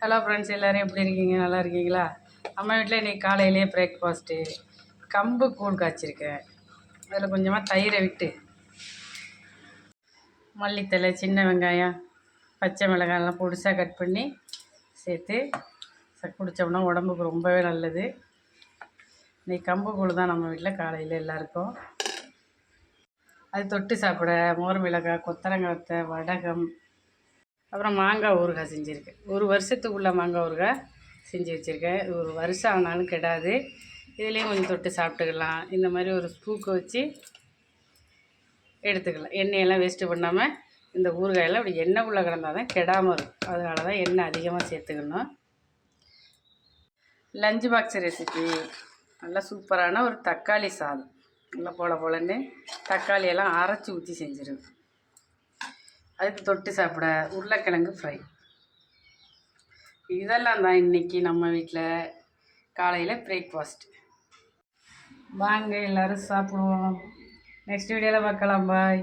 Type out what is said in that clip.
Hello friends எல்லோரும் எப்படி இருக்கீங்க? நல்லா இருக்கீங்களா? நம்ம வீட்டில் இன்றைக்கி காலையிலே பிரேக்ஃபாஸ்ட்டு கம்பு கூழ் காய்ச்சிருக்கேன். அதில் கொஞ்சமாக தயிரை விட்டு மல்லித்தழை சின்ன வெங்காயம் பச்சை மிளகாயெல்லாம் பொடிசாக கட் பண்ணி சேர்த்து ச- குடித்தோம்னா உடம்புக்கு ரொம்பவே நல்லது. இன்றைக்கி கம்பு கூழ் தான் நம்ம வீட்டில் காலையில் எல்லாருக்கும். அது தொட்டு சாப்பிட மோர் மிளகாய் கொத்தரங்காய் வடகம் அப்புறம் மாங்காய் ஊறுகாய் செஞ்சுருக்கேன் ஒரு வருஷத்துக்குள்ள மாங்காய் ஊறுகாய் செஞ்சு வச்சுருக்கேன். ஒரு வருஷம் ஆனாலும் கெடாது. இதுலேயும் கொஞ்சம் தொட்டு சாப்பிட்டுக்கலாம். இந்த மாதிரி ஒரு ஸ்பூக்கை வச்சு எடுத்துக்கலாம். எண்ணெயெல்லாம் வேஸ்ட்டு பண்ணாமல் இந்த ஊறுகாயெல்லாம் அப்படி எண்ணெய் உள்ள கிடந்தால் தான் கெடாமல் இருக்கும். அதனால தான் எண்ணெய் அதிகமாக சேர்த்துக்கணும். லஞ்ச் பாக்ஸ் ரெசிபி நல்லா சூப்பரான ஒரு தக்காளி சாதம். நல்லா போல போலன்னு தக்காளியெல்லாம் அரைச்சி ஊற்றி செஞ்சுருவேன். அதுக்கு தொட்டு சாப்பிட உருளைக்கிழங்கு ஃப்ரை இதெல்லாம் தான் இன்றைக்கி நம்ம வீட்டில் காலையில் பிரேக்ஃபாஸ்ட் வாங்க எல்லோரும் சாப்பிடுவோம். நெக்ஸ்ட் வீடியோவில் பார்க்கலாம் பாய்